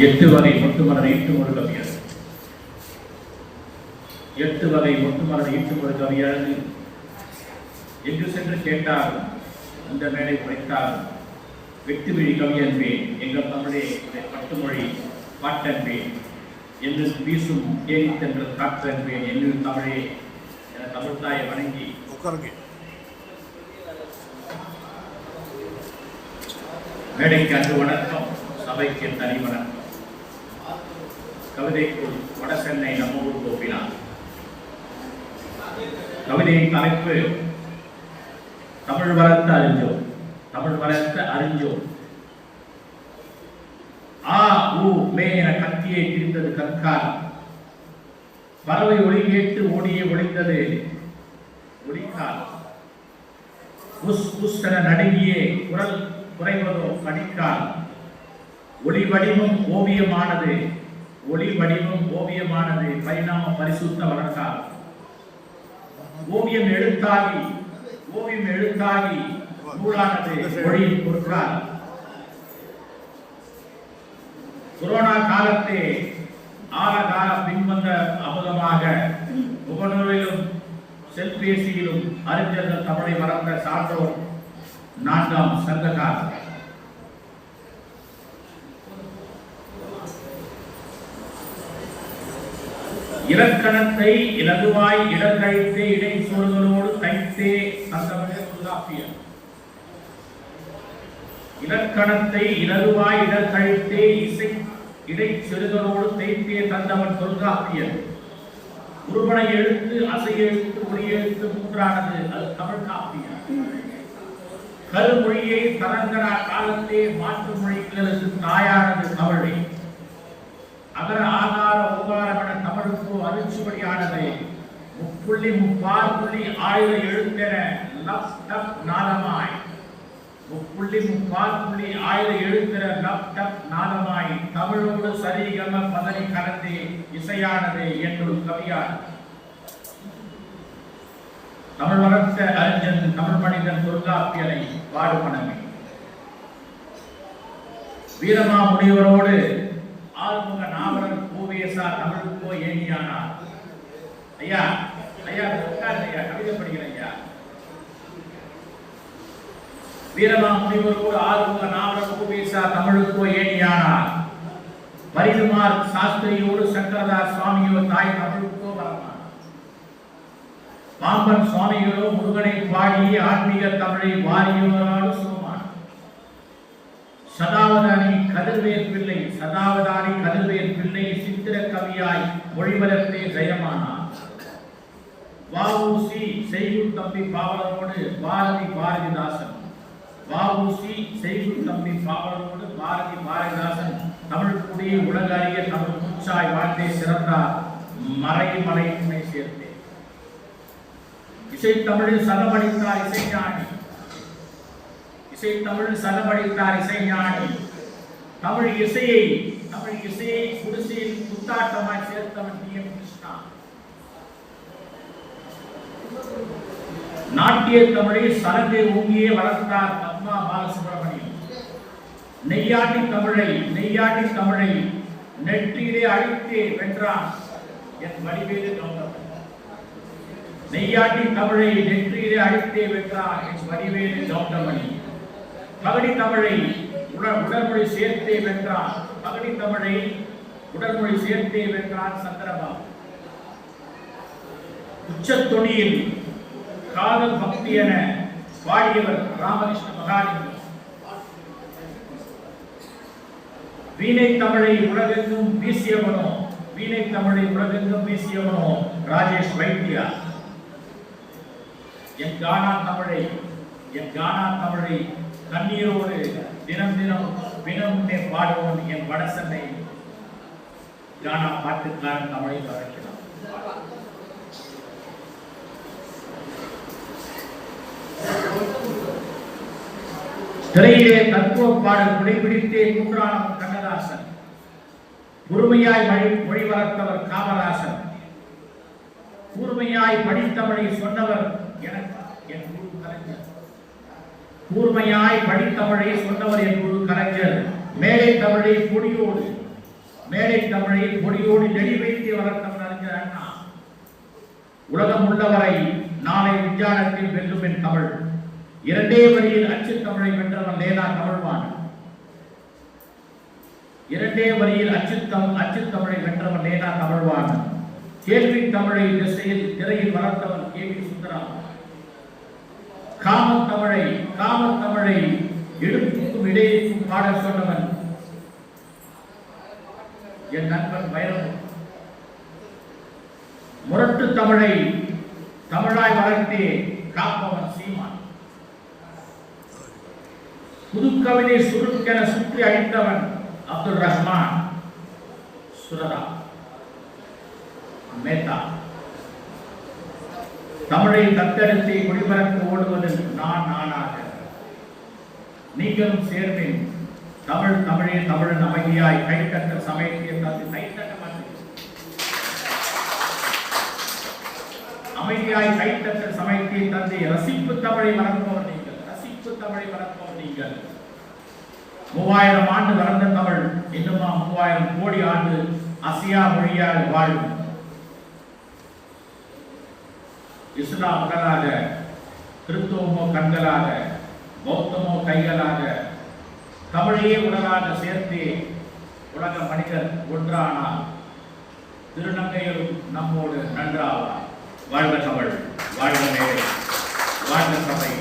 எட்டு வகை முட்டுமலர் ஈட்டுமொழி கவியர் எட்டு வகை முட்டுமலர் ஈட்டுமொழி கவியர் எங்கு சென்று கேட்டால் இந்த மேடை உரைத்தால் வெட்டு விழி கவி என்பேன் எங்கள் தமிழே பட்டுமொழி பாட்டென்பேன் என்று வீசும் தேனி தென்ற காற்று என்பேன் என்னும் தமிழே என தமிழ்தாயை வணங்கி. உட்காருங்க. மேடைக்கு அன்று வணக்கம் சபைக்கு தனி வணக்கம். கவிதை வட சென்னை நம்ம ஊர் கோப்பினார் கவிதையின் தலைப்பு தமிழ் வளர்த்த அறிஞ்சோம் தமிழ் வளர்த்த அறிஞ்சோம். ஆ ஊ மே என கத்தியை திரிந்தது கற்கால். பறவை ஒளி கேட்டு ஓடியே ஒளிந்தது ஒளிக்கால். உஸ் உஸ் என நடுங்கியே குரல் குறைவதோ கடிக்கால். ஒளி வடிவம் ஓவியமானது. ஒளி வடிவம் ஓவியமானது. பரிணாம பரிசுத்த வளர்த்தால் ஓவியம் எழுத்தாகி ஓவியம் எழுத்தாகி நூலானது மொழியின் பொருட்கால் கொரோனா காலத்தே ஆழகால பின்வந்த அமுதமாக முகநூலிலும் செல்பேசியிலும் அறிஞர்கள் தமிழை வளர்ந்த சான்றோர் நான்காம் சங்ககால் இலக்கணத்தை இலகுவாய் இடக்கழித்தே இடை சொல்களோடு தைத்தே தந்தவனே தொல்காப்பியர் இலக்கணத்தை இலகுவாய் இடக்கழித்தே இசை இடை செருகளோடு தைத்தே தந்தவன் தொல்காப்பியர். உருவனை எழுத்து அசை எழுத்து ஒளி எழுத்து மூன்றானது அது தமிழ் காப்பியம் கருமொழியை தரங்கரா காலத்தே மாற்று மொழிகளுக்கு தாயானது தமிழை. அகர ஆகார உகாரம் என தமிழுக்கு முப்புள்ளி புள்ளி லப் டப் முப்புள்ளி புள்ளி லப் டப் தமிழோடு சரிகம பதனி கலந்து இசையானது என்று கவியானது தமிழ் வளர்த்த அறிஞன் தமிழ் மனிதன் தொல்காப்பியனை பாடுமனமே வீரமா முனிவரோடு ஆறுமுக நாவலர் பூவேசா தமிழுக்கோ ஏனியானார் ஐயா ஐயா உட்கார் ஐயா கவிதை படிக்கிறேன் ஐயா. வீரமா முனிவரோடு ஆறுமுக நாவலர் பேசா தமிழுக்கோ ஏனியானார் பரிதுமார் சாஸ்திரியோடு சங்கரதாஸ் சுவாமியோ தாய் தமிழுக்கோ வரமா? பாம்பன் சுவாமிகளோ முருகனை பாடி ஆன்மீக தமிழை வாரியோராடு சுகமான. சதாவதானி கதிர்வேல் பிள்ளை சதாவதானி கதிர்வேல் பிள்ளை சித்திர கவியாய் மொழிபெயர்த்தே ஜெயமானார். வாவுசி செய்குள் தம்பி பாவலனோடு பாரதி பாரதிதாசன். வாவுசி செய்யும் தம்பி பாவலனோடு பாரதி பாரதிதாசன். தமிழ் குடியை உலக அறிய தமிழ் மூச்சாய் வாழ்த்தை சிறந்தார். மறைமலை துணை சேர்த்தே. இசை தமிழில் சதமடித்தார் இசைஞானி. இசை தமிழில் சதமடித்தார் இசைஞானி. தமிழ் இசையை தமிழ் இசையை குடிசையில் புத்தாட்டமாய் சேர்த்தவன் டி எம் கிருஷ்ணா நாட்டிய தமிழை சரங்கை ஊங்கியே வளர்த்தார் பத்மா பாலசுப்ரமணியம். நெய்யாட்டி தமிழை நெய்யாட்டி தமிழை நெற்றியிலே அழித்தே வென்றான் என் வடிவேலு கௌதமன். நெய்யாட்டி தமிழை நெற்றியிலே அழித்தே வென்றான் என் வடிவேலு கௌதமணி பகடி தமிழை உடல் உடல்மொழி சேர்த்தே வென்றான் பகடி தமிழை உடல்மொழி சேர்த்தே வென்றான் சந்திரபாபு. உச்சத்தொனியில் காதல் பக்தி என பாடியவர் ராமகிருஷ்ண மகாலிங்கம் வீணை தமிழை உலகெங்கும் வீசியவனோ வீணை தமிழை உலகெங்கும் வீசியவனோ ராஜேஷ் வைத்தியா. என் கானா தமிழை என் கானா தமிழை கண்ணீரோடு தினம் தினம் தினமுன்னே பாடுவோம் என் வடசென்னை கானா பாட்டுக்காரன் தமிழை வளர்க்கிறான். திரையிலே தத்துவ பாடல் குடைபிடித்தே குன்றானம் கண்ணதாசன். பொறுமையாய் மொழி மொழி வளர்த்தவர் காமராசன். கூர்மையாய் படித்தவனை சொன்னவர் எனக்கு என் குரு கலைஞர். கூர்மையாய் படித்தமிழை சொன்னவர் என் குரு கலைஞர். மேலை தமிழை பொடியோடு மேலை தமிழை பொடியோடு நெடி வைத்து வளர்த்தவர் அறிஞர் அண்ணா. உலகம் உள்ளவரை நாளை விஞ்ஞானத்தில் வெல்லும் என் தமிழ். இரண்டே வரியில் அச்சு தமிழை வென்றவன் லேனா தமிழ்வான். இரண்டே வரியில் அச்சுத்தம் அச்சுத்தமிழை வென்றவன் லேனா தமிழ்வான். கேள்வி தமிழை திசையில் திரையில் வளர்த்தவன் கே வி சுந்தரம் காமத்தமிழை தமிழை காமத் தமிழை எடுப்புக்கும் இடையேக்கும் பாட சொன்னவன் என் நண்பன் வைரவன் முரட்டு தமிழை தமிழாய் வளர்த்தே காப்பவன் சீமான். புதுக்கவிதை சுருக்கென சுற்றி அழித்தவன் அப்துல் ரஹ்மான். சுரதா. மேத்தா. தமிழை தத்தெடுத்து குடிபரப்பு ஓடுவது நான் நானாக. நீங்களும் சேர்வேன் தமிழ் தமிழே தமிழ் அமைதியாய் கைத்தட்ட சமயத்தை தந்து கைத்தட்ட அமைதியாய் கைத்தட்ட சமயத்தை தந்து ரசிப்பு தமிழை வளர்ப்பவர் நீங்கள். ரசிப்பு தமிழை வளர்ப்பவர் நீங்கள். மூவாயிரம் ஆண்டு வளர்ந்த தமிழ் இன்னுமா மூவாயிரம் கோடி ஆண்டு அசியா மொழியாக வாழும். இஸ்லாம் உடலாக கிறிஸ்துவமோ கண்களாக பௌத்தமோ கைகளாக தமிழையே உடலாக சேர்த்து உலக மனிதர் ஒன்றானால் திருநங்கையும் நம்மோடு நன்றாவார் வாழ்க தமிழ் வாழ்க நேரம் வாழ்க சபை.